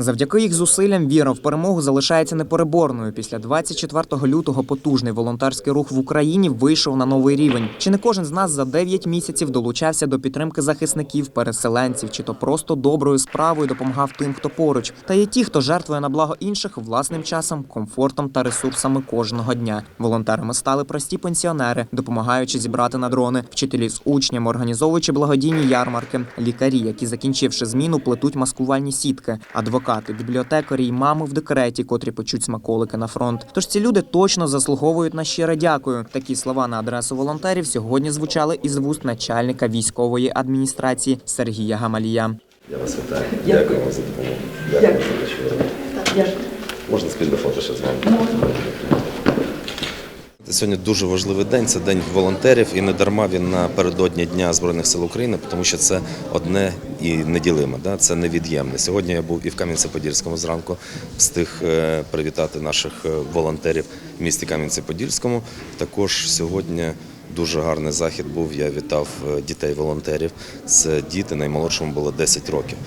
Завдяки їх зусиллям віра в перемогу залишається непереборною. Після 24 лютого потужний волонтерський рух в Україні вийшов на новий рівень. Чи не кожен з нас за 9 місяців долучався до підтримки захисників, переселенців, чи то просто доброю справою допомагав тим, хто поруч. Та є ті, хто жертвує на благо інших власним часом, комфортом та ресурсами кожного дня. Волонтерами стали прості пенсіонери, допомагаючи зібрати на дрони, вчителі з учнями, організовуючи благодійні ярмарки, лікарі, які закінчивши зміну, плетуть маскувальні сітки, адвокати, бібліотекарі й мами в декреті, котрі почуть смаколики на фронт. Тож ці люди точно заслуговують на щире дякую. Такі слова на адресу волонтерів сьогодні звучали із вуст начальника військової адміністрації Сергія Гамалія. Я вас вітаю. Дякую. Вам за допомогу. Дякую за те, що. Дякую. Можна спільне фото ще з вами. Сьогодні дуже важливий день. Це день волонтерів, і не дарма він напередодні Дня Збройних сил України, тому що це одне і неділиме. Да? Це невід'ємне. Сьогодні я був і в Кам'янці-Подільському зранку, встиг е, привітати наших е, волонтерів в місті Кам'янці-Подільському. Також сьогодні. Дуже гарний захід був. Я вітав е, дітей-волонтерів. Це діти, наймолодшому було 10 років.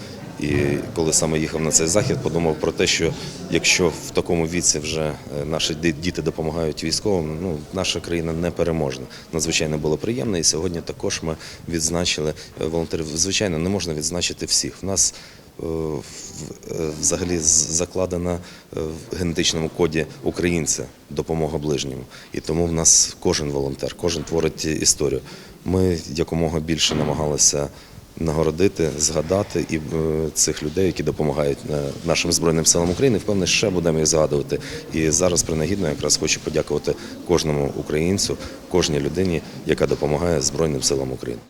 І коли саме їхав на цей захід, подумав про те, що якщо в такому віці вже е, наші діти допомагають військовим, ну наша країна не переможна. Надзвичайно було приємно. І сьогодні також ми відзначили е, волонтерів. Звичайно, не можна відзначити всіх. В нас е, взагалі закладена в генетичному коді українця допомога ближньому. І тому в нас кожен волонтер, кожен творить історію. Ми якомога більше намагалися нагородити, згадати і е, цих людей, які допомагають е, нашим збройним силам України. Впевнений, ще будемо їх згадувати. І зараз принагідно якраз хочу подякувати кожному українцю, кожній людині, яка допомагає Збройним силам України.